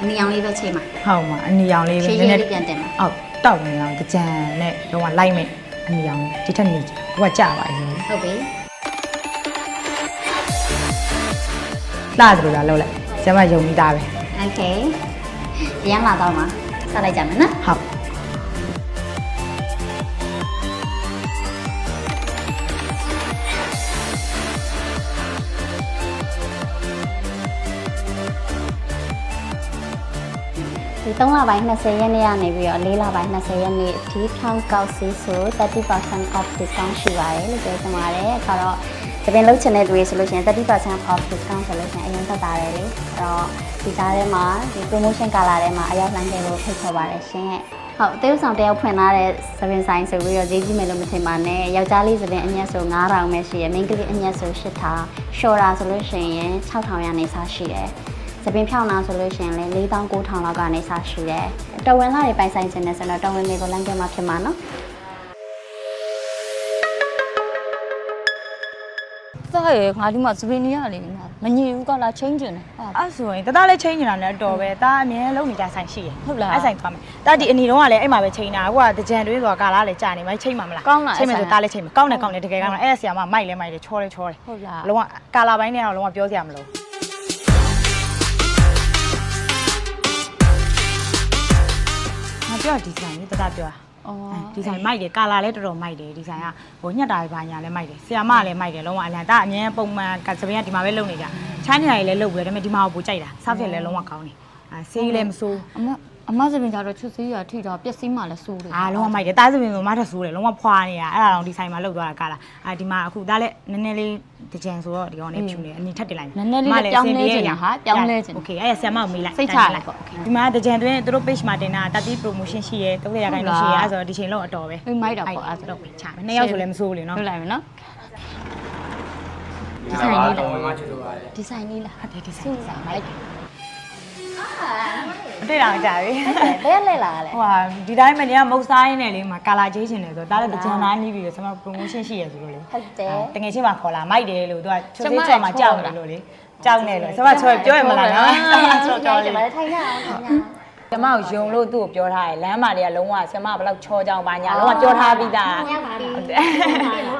အနီအောင်လေးပဲချိန်ပါ ဟုတ်မှာအနီရောင်လေးပဲ ရှေ့ နည်းန ရေး ည်း လေးပြန်တင်ပါ ဟုတ်တောက်နေအောင်ကြံနဲ့တော့လိုက်မယ်အနီရောင်လေးဒီထက်နေဟိုကကြပါရဲ့ ဟုတ်ပြီ လှတယ်လို့လားလောက်လိုက်ကျမယုံပြီးသားပဲ โอเคရမ်းလာတော့မှာဆက်လိုက်ကြမယ်နော် ဟုတ် 3လပိုင်း20ရက်နေ့ကနေပြီးတော့4လပိုင်း20ရက်နေ့အထိဖြောင်းကောက်စီဆို30% off discount ရှိပါတယ်လို့ပြောချင်ပါတယ်အခါတော့တပင်လုံးချင်တဲ့လူတွေဆိုလို့ရှိရင်30% off discount ဆိုလို့ရှိရင်အရင်သက်သာတယ်လေအဲ့တော့ဒီကြားထဲမှာဒီ promotion ကာလာထဲမှာအရောက်လမ်းခဲ့လို့ဖိတ်ခေါ်ပါတယ်ရှင်ဟုတ်တေးဥဆောင်တယောက်ဖွင့်လာတဲ့သပင်ဆိုင်ဆိုပြီးတော့ဈေးကြီးမယ်လို့မထင်ပါနဲ့ယောက်ျားလေးသပင်အမျက်ဆို9000ပဲရှိရယ်မိန်းကလေးအမျက်ဆို8000ရှော်တာဆိုလို့ရှိရင်6000ရနေစားရှိတယ် သပင်ဖြောင်းနာဆိုလို့ရှိရင်လည်း၄9000လောက်ကနေစရှိတယ်။တော်ဝင်လာတွေပိုင်ဆိုင်ခြင်းနဲ့ဆိုတော့တော်ဝင်တွေကိုလမ်းပြမှာဖြစ်မှာနော်သားရယ်ငါဒီမှာစပင်းနေရလေမညီဘူးကလာချင်းကျင်တယ်ဟာအဲ့ဆိုရင်တသားလေးချိန်နေတာလည်းတော်ပဲဒါအမြဲလုံးနေကြဆိုင်ရှိရယ်ဟုတ်လားအဲ့ဆိုင်သွားမယ်ဒါဒီအနီတော့ကလည်းအဲ့မှာပဲချိန်တာဟိုကတကြံတွေးဆိုတာကာလာလည်းကြာနေမှချိန်မှာမလားကောင်းလားချိန်မယ်အဲ့ဆိုဆိုင်ဒါလည်းချိန်မယ်ကောင်းတယ်ကောင်းတယ်တကယ်ကောင်းတယ်အဲ့ဒါဆီယာမမိုက်လဲမိုက်တယ်ချောလဲချောတယ်ဟုတ်လားလုံးဝကာလာပိုင်းနဲ့တော့လုံးဝပြောစရာမလိုငါ ပြောဒီဇိုင်းလေးတသားပြောတာအော်ဒီဇိုင်းမိုက်တယ်ကာလာလည်းတော်တော်မိုက်တယ်ဒီဇိုင်းကဟိုညက်တာတွေဘာညာလည်းမိုက်တယ်ဆီယာမလည်းမိုက်တယ်လုံးဝအလန်ဒါအမြဲပုံမှန်ကစပင်းကဒီမှာပဲလုံနေကြချမ်းနေတာတွေလည်းလုံပြီးတော့ဒါပေမဲ့ဒီမှာကိုပူကြိုက်တာဆောက်ဖြစ်လည်းလုံးဝကောင်းတယ်အဲဆေးလည်းမဆိုးအမအမစပင်းကြတော့ချွတ်စီးရထိတော့ပျက်စီးမှလည်းစိုးတယ်အားလုံးဝမိုက်တယ်တားစပင်ဆိုမထဆိုးတယ်လုံးဝဖွာနေတာအဲ့ဒါတော့ဒီဆိုင်မှာလောက်သွားတာကာလာအာဒီမှာအခုဒါလည်းနည်းနည်းလေး တကြံဆိုတော့ဒီကောင်နဲ့ဖြူနေအနီထပ်တင်လိုက် နည်းနည်းလေးပြောင်းလဲခြင်းဟာပြောင်းလဲခြင်း โอเคအဲ့ဆရာမကိုမေးလိုက် စိတ်ချလိုက်ပေါ့ ဒီမှာတကြံတွင်သူတို့ page မှာတင်တာတာတီ promotion ရှိရဲ30ရာခိုင်နှုန်းရှိရဲအဲ့ဆိုတော့ဒီချိန်လုံးအတော်ပဲ အေးမိုက်တာပေါ့အဲ့ အဲ့ ဒါ တော့ချမယ်နှစ်ယောက်ဆိုလည်းမဆိုးဘူးလေနော် လုပ်လိုက်မယ်နော် ဒီဆိုင်လေးတော့ဝင်မှချစ်လို့ပါတယ် ဒီဆိုင်လေးလား ဟုတ်တယ်ဒီဆိုင် စိုးစားလိုက် အ တွေ့တောင်ကြာပြီဘယ်လဲလာလဲဟိုဟာဒီတိုင်းမနေ့ကမုတ်စားရင်းနဲ့လေးမှာကာလာချေးချင်တယ်ဆိုတော့ဒါလည်းတကြံသားနီးပြီးတော့ကျွန်တော် promotion ရှိရဲဆိုလို့လေဟုတ်တယ်တငယ်ချင်းမှာခေါ်လာမိုက်တယ်လို့သူကချိုးသေးချော်မှာကြောက်တယ်လို့လေကြောက်နေလို့ကျွန်မချော်ပြောရမလားနော်ချောချောလေးပဲထိုင်ရအောင်ထိုင်ရအောင် ကျမကိုယုံလို့သူ့ကိုပြောထားတယ်လမ်းမာတွေကလုံးဝကျမကဘယ်လောက်ချောကြောင်ပါညာလုံးဝပြောထားပြီးသားညပါပြီ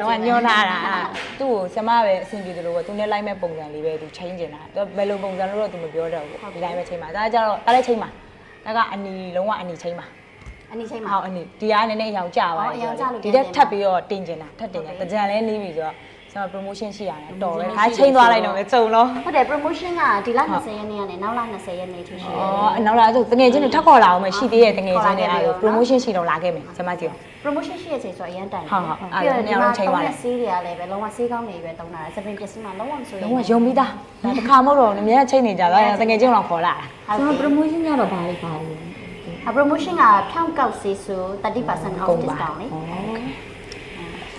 လုံးဝညွှန်းထားတာအဲ့သူ့ကိုကျမပဲအဆင်ပြေတယ်လို့ပဲသူနဲ့လိုက်မဲ့ပုံစံလေးပဲသူချိန်ကျင်တာသူဘယ်လိုပုံစံလို့တော့သူမပြောတော့ဘူးဒီတိုင်းပဲချိန်ပါဒါကြတော့ဒါလည်းချိန်ပါဒါကအနီလုံးဝအနီချိန်ပါအနီချိန်မှာဟောက်အနီဒီကနည်းနည်းရောင်ကြပါအော်ရောင်ကျလို့ဒီတက်ထပ်ပြီးတော့တင်ကျင်တာထပ်တင်တာတကြံလဲနေပြီဆိုတော့ ကျွန်တော် promotion ရှိရတယ်တော်ပဲခါချိန်သွားလိုက်တော့ပဲစုံလုံးဟုတ်တယ် promotion ကဒီလ20ရက်နေ့ကနေနောက်လ20ရက်နေ့ထိရှိတယ်အော်နောက်လာဆိုတငယ်ချင်းတွေထပ်ခေါ်လာအောင်မရှိသေးရဲ့တငယ်ချင်းတွေအဲ့ဒါ promotion ရှိတော့လာခဲ့မယ်ကျွန်မကြည့်အောင် promotion ရှိရချိန်ဆိုအရင်တိုင်ဟုတ်ဟုတ်အဲ့ဒါပြီးတော့နှစ်ယောက်လုံးချိန်ပါလေဆေးတွေကလည်းပဲလုံးဝဆေးကောင်းတွေပဲတုံးတာစပင်ပစ္စည်းမှလုံးဝမဆိုရင်လုံးဝယုံပြီးသားဒါတစ်ခါမဟုတ်တော့အများကြီးချိန်နေကြတာတငယ်ချင်းတော့ခေါ်လာတာဟုတ်ကျွန်ကဲ့တော် promotion ရတော့ဘာလေးပါလဲအ promotion ကဖြောင်းကောက်ဆေးဆို30% off discount လေ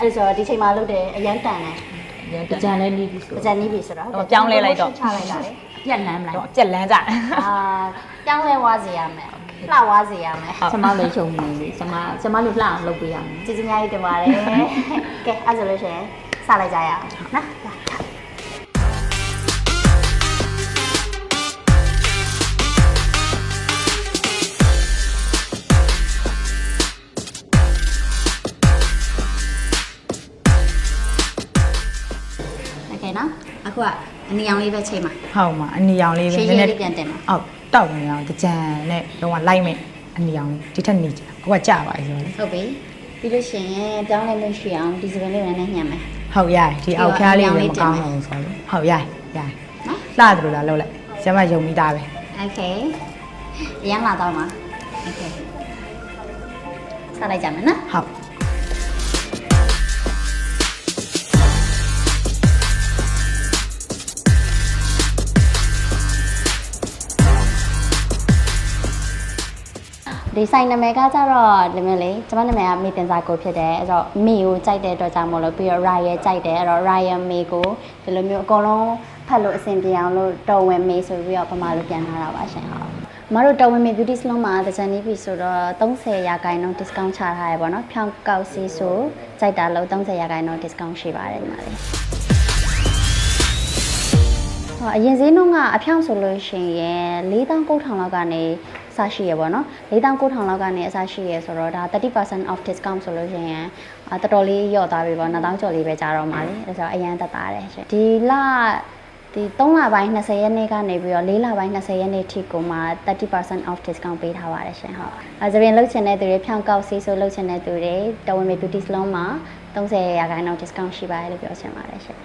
အဲ့ဒါဆိုဒီချိန်မှာလုပ်တယ်အရင်တန်တယ်ရန်တတက်ကြံလဲနေပြီဆိုပကြံနေပြီဆိုတော့တော့ပြောင်းလဲလိုက်တော့ချလိုက်တာလေပြက်လန်းမလားတော့ကြက်လန်းကြတယ်အာပြောင်းလဲဝါစေရမယ်လှဝါစေရမယ်ကျမလည်းရှုံနေလေကျမကျမတို့လှအောင်လုပ်ပေးရမယ်ကျေးဇူးများကြီးတင်ပါတယ်ကဲအဲ့ဆိုလို့ရှိရင်စလိုက်ကြရအောင်နော် နော်အခုကအနီအောင်လေးပဲချိန်ပါ ဟုတ်မှာအနီရောင်လေးပဲ ရှေ့ရေးလေးပြန်တင်ပါ ဟုတ်တောက်နေအောင်ကြံနဲ့တော့လိုက်မယ်အနီရောင်လေးဒီထက်နေဟိုကကြပါရဲ့ဆိုတော့ ဟုတ်ပြီပြီးလို့ရှိရင်ပြောင်းလဲလို့ရှိအောင်ဒီစပင်လေးကိုနည်းနည်းညှံမယ် ဟုတ်ရတယ်ဒီအောက်ဖျားလေးလည်းမကောင်းဘူးဆိုတော့ဟုတ်ရတယ်ရတယ်လှတယ်လို့လားလောက်လိုက်ကျမယုံပြီးသားပဲ โอเคရမ်းလာတော့မှာโอเคဆက်လိုက်ကြမယ်နော် ဟုတ် ဒီဆိုင်နာမည်ကကြတော့ဒီမျိုးလေကျွန်မနာမည်ကမေတင်စာကိုဖြစ်တယ်အဲ့တော့မေကိုကြိုက်တဲ့အတွက်ကြောင့်မို့လို့ပြီးတော့ Ryan ကြိုက်တယ်အဲ့တော့ Ryan မေကိုဒီလိုမျိုးအကုန်လုံးဖတ်လို့အဆင်ပြေအောင်လို့တော်ဝင်မေဆိုပြီးတော့ပမာလို့ပြန်ထားတာပါရှင်ဟုတ်မတို့တော်ဝင်မေ beauty salon မှာတကြံနေပြီဆိုတော့30ရာခိုင်နှုန်း discount ချထားရပါတော့။ဖြောင်းကောက်စီဆိုကြိုက်တာလို့30ရာခိုင်နှုန်း discount ရှိပါတယ်ဒီမှာလေ။ဟောအရင်ဈေးနှုန်းကအဖြောင့်ဆိုလို့ရှိရင်4900လောက်ကနေ စရှိရပေါ့နော်4900လောက်ကနေအစရှိရဆိုတော့ဒါ30% off discount ဆိုလို့ရှိရင်အတော်တော်လေးလျော့သွားပြီပေါ့9000ကျော်လေးပဲကြာတော့မှာလေဒါဆိုတော့အရင်သက်သာတယ်ရှင်ဒီလဒီ3လပိုင်း20ရက်နေ့ကနေပြီးတော့4လပိုင်း20ရက်နေ့ထိကိုမှ30% off discount ပေးထားပါတယ်ရှင်ဟုတ်အဲသပင်လုတ်ချင်တဲ့သူတွေဖြောင်းကောက်ဆေးဆိုလုတ်ချင်တဲ့သူတွေတော်ဝင် beauty salon မှာ30ရာခိုင်နှုန်း discount ရှိပါတယ်လို့ပြောချင်ပါတယ်ရှင်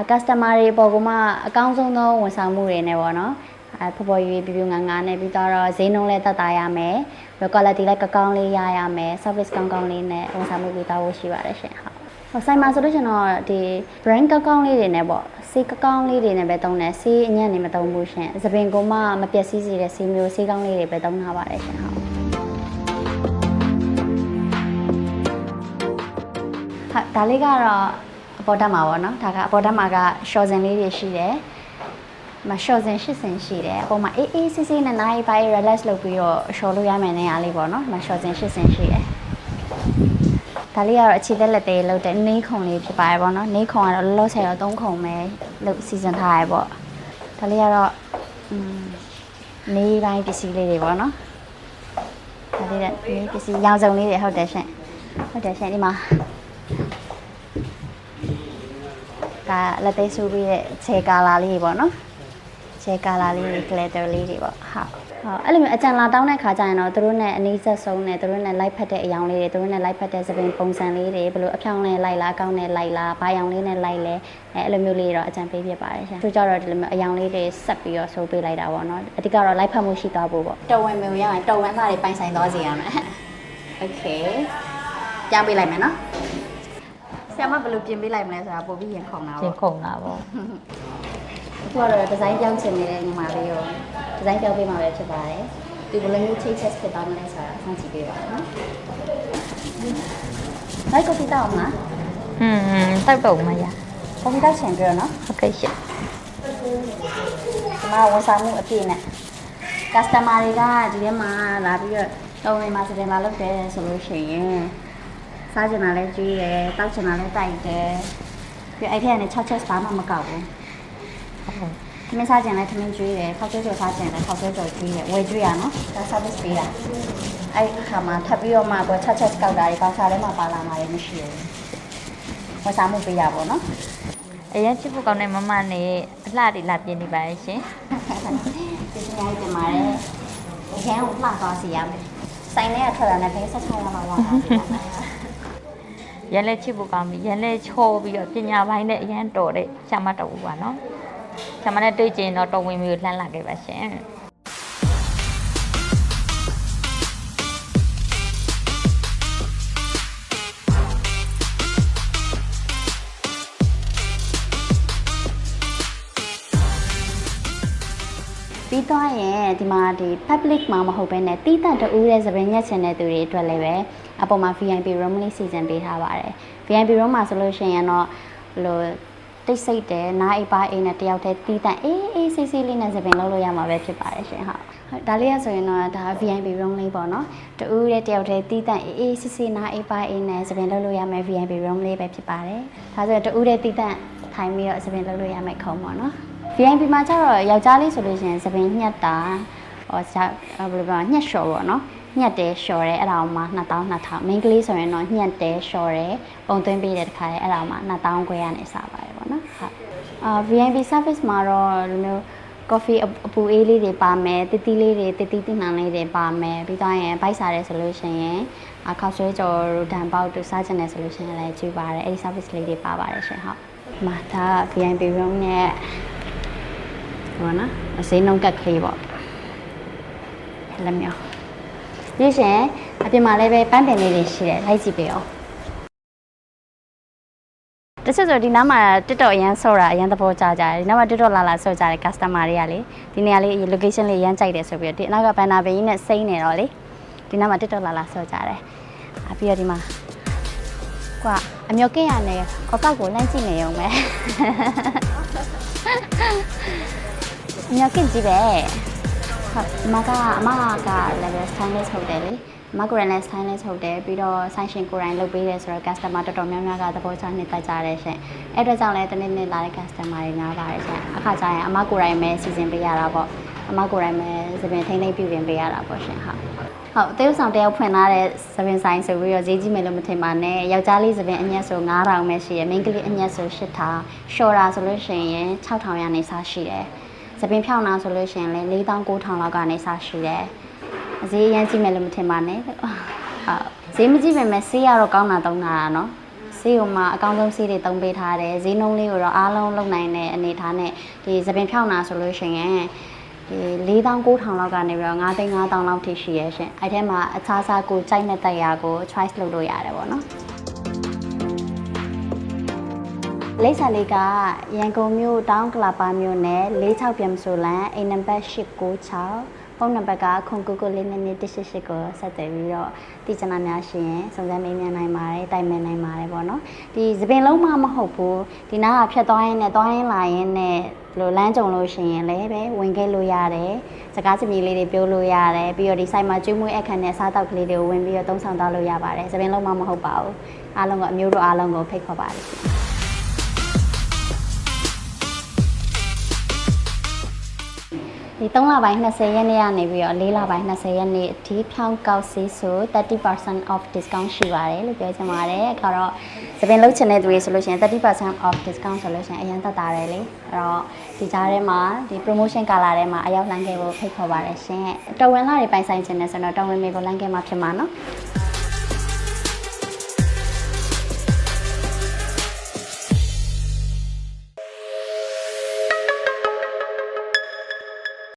အ customer တွေပေါ်ကမှအကောင်းဆုံးသောဝန်ဆောင်မှုတွေနဲ့ပေါ့နော် အဲဖော်ဖော်ရွေးပြပြငါငါနဲ့ပြီးတော့ဈေးနှုန်းလည်းသက်သာရမယ်ပြီး quality လည်းကောင်းကောင်းလေးရရမယ် service ကောင်းကောင်းလေးနဲ့ဝန်ဆောင်မှုပေးသွားဖို့ရှိပါတယ်ရှင်ဟုတ်ဟိုဆိုင်မှာဆိုလို့ရှင်တော့ဒီ brand ကောင်းကောင်းလေးတွေနဲ့ပေါ့ဆေးကောင်းကောင်းလေးတွေနဲ့ပဲသုံးတယ်ဆေးအညံ့နေမသုံးဘူးရှင်သပင်ကမှမပျက်စီးစေတဲ့ဆေးမျိုးဆေးကောင်းလေးတွေပဲသုံးထားပါတယ်ရှင်ဟုတ်ဟာဒါလေးကတော့အပေါ်တက်မှာပေါ့နော်ဒါကအပေါ်တက်မှာက short စင်လေးတွေရှိတယ် မ short စင်8စင်ရှိတယ်အပေါ်မှာအေးအေးဆေးဆေးနဲ့နိုင်ပိုင်း relax လုပ်ပြီးတော့ short လို့ရမယ်နေရာလေးပေါ့နော်မ short စင်8စင်ရှိတယ်ဒါလေးကတော့အခြေသက်လက်သေးလောက်တဲ့နေခုံလေးဖြစ်ပါတယ်ပေါ့နော်နေခုံကတော့လောလောဆယ်တော့3ခုံပဲလုပ်စီစဉ်ထားရပေါ့ဒါလေးကတော့อืมနေပိုင်းပစ္စည်းလေးတွေပေါ့နော်ဒါလေးကနေပစ္စည်းရောင်စုံလေးတွေဟုတ်တယ်ရှင်ဟုတ်တယ်ရှင်ဒီမှာဒါလက်သေးဆူပြီးတဲ့ခြေကာလာလေးတွေပေါ့နော် ခြေကာလာလေးတွေ glitter လေးတွေပေါ့ဟုတ်ဟုတ်အဲ့လိုမျိုးအကြံလာတောင်းတဲ့ခါကျရင်တော့သူတို့နဲ့အနည်းဆက်ဆုံးနဲ့သူတို့နဲ့လိုက်ဖက်တဲ့အယောင်လေးတွေသူတို့နဲ့လိုက်ဖက်တဲ့သပင်ပုံစံလေးတွေဘယ်လိုအဖြောင်းနဲ့လိုက်လားအကောင်းနဲ့လိုက်လားဘာယောင်လေးနဲ့လိုက်လဲအဲအဲ့လိုမျိုးလေးတော့အကြံပေးဖြစ်ပါတယ်ရှင်သူကြတော့ဒီလိုမျိုးအယောင်လေးတွေဆက်ပြီးတော့ဆိုးပေးလိုက်တာပေါ့နော်အဓိကတော့လိုက်ဖက်မှုရှိသွားဖို့ပေါ့တော်ဝင်မျိုးရရင်တော်ဝင်အသားတွေပိုင်ဆိုင်သွားစေရမယ် Okay ကြောင်းပေးလိုက်မယ်နော်ဆရာမဘယ်လိုပြင်ပေးလိုက်မလဲဆိုတာပို့ပြီးရင်ခုံတာကျပေါ့င်ခုံတာပေါ့အ ခုကတော့ဒီဇိုင်းပြောင်းချင်နေတဲ့ညီမလေးကိုဒီဇိုင်းပြောင်းပေးမှာပဲဖြစ်ပါတယ်ဒီဘယ်လိုမျိုး change test ဖြစ်သွားမလဲဆိုတာစောင့်ကြည့်ပေးပါနော်လိုက်ကော်ဖီတောက်အောင်လားဟွန်းတောက်တော့မရကော်ဖီတောက်ချင်ပြီးတော့နော်ဟုတ်ကဲ့ရှင်ဒီမှာဝန်ဆောင်မှုအပြည့်နဲ့ customer တွေကဒီထဲမှာလာပြီးတော့တော်ဝင်မှာစတင်လာလုပ်တယ်ဆိုလို့ရှိရင်စားချင်တာလဲကျွေးတယ်တောက်ချင်တာလဲတိုက်တယ်ပြီးအဲ့ထက်ကနေ6ချက်ဘာမှမကောက်ဘူး ဟုတ်ထမင်းစားကြင်လဲထမင်းကျွေးတယ်ခောက်ကျွေးကျော်စားကြင်လဲခောက်ကျွေးကျော်ကျွေးတယ်ဝယ်ကျွေးရနော်ဒါ service ပေးတာအဲ့အခါမှာထပ်ပြီးတော့မှတော့ချက်ချက်ကောက်တာတွေပေါင်စားထဲမှာပါလာမှာလည်းမရှိဘူးဝန်ဆောင်မှုပေးရပါတော့နော်အရင်ချစ်ဖို့ကောင်းတဲ့မမနဲ့အလှတွေလာပြင်နေပါရဲ့ရှင်ကျေးဇူးများတင်ပါတယ်အရင်ကလှသွားစီရမယ်ဆိုင်ထဲကထွက်လာတဲ့ဘယ်ဆက်ချရမှာပါလဲရန်လဲချစ်ဖို့ကောင်းပြီရန်လဲချောပြီးတော့ပညာပိုင်းနဲ့အရန်တော်တဲ့ဆ iam တော်ဘူးပါနော် ဆ iam နဲ့တွေ့ကျင်တော့တော်ဝင်မျိုးလှမ်းလာခဲ့ပါရှင်ပြီးသွားရင်ဒီမှာဒီ public မှာမဟုတ်ဘဲနဲ့တီးတန့်တူတဲ့သပင်ညက်ချင်တဲ့သူတွေအတွက်လည်းပဲအပေါ်မှာ VIP room လေးစီစဉ်ပေးထားပါတယ် VIP room မှာဆိုလို့ရှိရင်တော့ဘယ်လို တိတ်ဆိတ်တယ်နားအိပ်ပါအိမ်နဲ့တယောက်တည်းတီးတန့်အေးအေးဆေးဆေးလေးနဲ့သပင်လုပ်လို့ရမှာပဲဖြစ်ပါတယ်ရှင်ဟုတ်ဟုတ်ဒါလေးရဆိုရင်တော့ဒါ VIP room လေးပေါ့နော်တူတဲ့တယောက်တည်းတီးတန့်အေးအေးဆေးဆေးနားအိပ်ပါအိမ်နဲ့သပင်လုပ်လို့ရမယ် VIP room လေးပဲဖြစ်ပါတယ်ဒါဆိုရင်တူတဲ့တီးတန့်ထိုင်ပြီးတော့သပင်လုပ်လို့ရမယ်ခုံပေါ့နော် VIP မှာကျတော့ယောက်ျားလေးဆိုလို့ရှိရင်သပင်ညက်တာဟောဇာဘယ်လိုပြောညက်လျှော်ပေါ့နော်ညက်တယ်လျှော်တယ်အဲ့ဒါအောင်မှ2000 2000 main ကလေးဆိုရင်တော့ညက်တယ်လျှော်တယ်ပုံသွင်းပေးတဲ့တခါလေအဲ့ဒါအောင်မှ2000ခွဲရနေစပါတယ်ပေါ့နော်ဟုတ် အာ VIP service မှာတော့ဒီလိုမျိုး coffee အပူအေးလေးတွေပါမယ်တတိလေးတွေတတိတိနှံလေးတွေပါမယ်ပြီးတော့ရင်ဘိုက်စားရဲဆိုလို့ရှိရင်အခောက်ဆွဲကြော်တို့ဒံပေါက်တို့စားချင်တယ်ဆိုလို့ရှိရင်လည်းကြည့်ပါတယ်အဲ့ဒီ service လေးတွေပါပါတယ်ရှင်ဟုတ်ဒီမှာဒါ VIP room နဲ့ဟောနော်အစိမ်းနှုံးကက်ကလေးပေါ့လက်မြောက်ဒီရှင်အပြင်မှာလည်းပဲပန်းပင်လေးတွေရှိတယ်လိုက်ကြည့်ပေးအောင် တချို့ဆိုဒီနားမှာ TikTok အရန်ဆော့တာအရန်သဘောကျကြတယ်ဒီနားမှာ TikTok လာလာဆော့ကြတယ် customer တွေကလေဒီနေရာလေး location လေးအရန်ကြိုက်တယ်ဆိုပြီးတော့ဒီအနောက်ကဘန်နာဘင်းကြီးနဲ့စိမ့်နေတော့လေဒီနားမှာ TikTok လာလာဆော့ကြတယ်အပြီးတော့ဒီမှာကွာအမျိုးကင်းရနေကောက်ကောက်ကိုလမ်းကြည့်နေရုံပဲညကင်ကြည့်ပဲဟုတ်ဒီမကအမကလည်းပဲ stylist ဟုတ်တယ်လေအ မကိုရိုင်းလည်းဆိုင်လည်းချုပ်တယ်ပြီးတော့ဆိုင်ရှင်ကိုရိုင်းလုပ်ပေးတယ်ဆိုတော့ customer တော်တော်များများကသဘောကျနေတတ်ကြတယ်ရှင်အဲ့အတွက်ကြောင့်လည်းတနေ့နေ့လာတဲ့ customer တွေများပါတယ်ရှင်အခါကျရင်အမကိုရိုင်းပဲစီစဉ်ပေးရတာပေါ့အမကိုရိုင်းပဲသပင်ထိမ့်သိမ့်ပြုပြင်ပေးရတာပေါ့ရှင်ဟုတ်ဟုတ်တေးဥဆောင်တယောက်ဖွင့်လာတဲ့သပင်ဆိုင်ဆိုပြီးတော့ဈေးကြီးမယ်လို့မထင်ပါနဲ့ယောက်ျားလေးသပင်အညက်ဆို9000ပဲရှိရယ်မိန်းကလေးအညက်ဆို8000ရှော်တာဆိုလို့ရှိရင်6000ရနေစားရှိတယ်သပင်ဖြောင်းတာဆိုလို့ရှိရင်လည်း4900လောက်ကနေစားရှိတယ် ဈေးအရင်ကြီးမယ်လို့မထင်ပါနဲ့ဟုတ်ဈေးမကြည့်ပေမဲ့ဆေးရတော့ကောင်းတာသုံးတာနော်ဈေးကမှအကောင်းဆုံးဆေးတွေသုံးပေးထားတယ်ဈေးနှုန်းလေးကိုတော့အားလုံးလုံနိုင်တဲ့အနေထားနဲ့ဒီသပင်ဖြောင်းတာဆိုလို့ရှိရင်ဒီ4900လောက်ကနေပြီးတော့9သိန်း5000လောက်ထိရှိရဲရှင်အဲ့ထဲမှာအခြားစားကိုကြိုက်တဲ့တရားကို choice လုပ်လို့ရတယ်ပေါ့နော်လိပ်စာလေးကရန်ကုန်မြို့တောင်းကလာပါမြို့နယ်46ပြန်ဆိုလန်အိမ်နံပါတ်896 ဖုန်းနံပါတ်ကခုန်ကူကူလေးနဲ့188ကိုဆက်သွယ်ပြီးတော့တည်ချနာများရှင်ရင်စုံစမ်းမေးမြန်းနိုင်ပါတယ်တိုင်ပင်နိုင်ပါတယ်ပေါ့နော်ဒီသပင်လုံးမမဟုတ်ဘူးဒီနားကဖြတ်သွားရင်းနဲ့သွားရင်းလာရင်းနဲ့လိုလမ်းကြုံလို့ရှိရင်လည်းပဲဝင်ခဲ့လို့ရတယ်စကားစမြည်လေးတွေပြောလို့ရတယ်ပြီးတော့ဒီဆိုင်မှာကျွေးမွေးအခန်းနဲ့စားတောက်ကလေးတွေကိုဝင်ပြီးတော့သုံးဆောင်သွားလို့ရပါတယ်သပင်လုံးမမဟုတ်ပါဘူးအားလုံးကအမျိုးတို့အားလုံးကိုဖိတ်ခေါ်ပါတယ် ဒီ3လပိုင်း20ရက်နေ့ကနေပြီးတော့4လပိုင်း20ရက်နေ့အထိဖြောင်းကောက်စီးဆို30% off discount ရှိပါတယ်လို့ပြောချင်ပါတယ်အခါတော့သပင်လုတ်ချင်တဲ့သူတွေဆိုလို့ရှိရင်30% off discount ဆိုလို့ရှိရင်အရင်သက်သာတယ်လေအဲ့တော့ဒီကြားထဲမှာဒီ promotion ကာလာထဲမှာအရောက်လမ်းခဲ့ဖို့ဖိတ်ခေါ်ပါတယ်ရှင်တော်ဝင်လာတွေပိုင်ဆိုင်ခြင်းနဲ့ဆိုတော့တော်ဝင်မေကိုလမ်းခဲ့မှာဖြစ်မှာနော်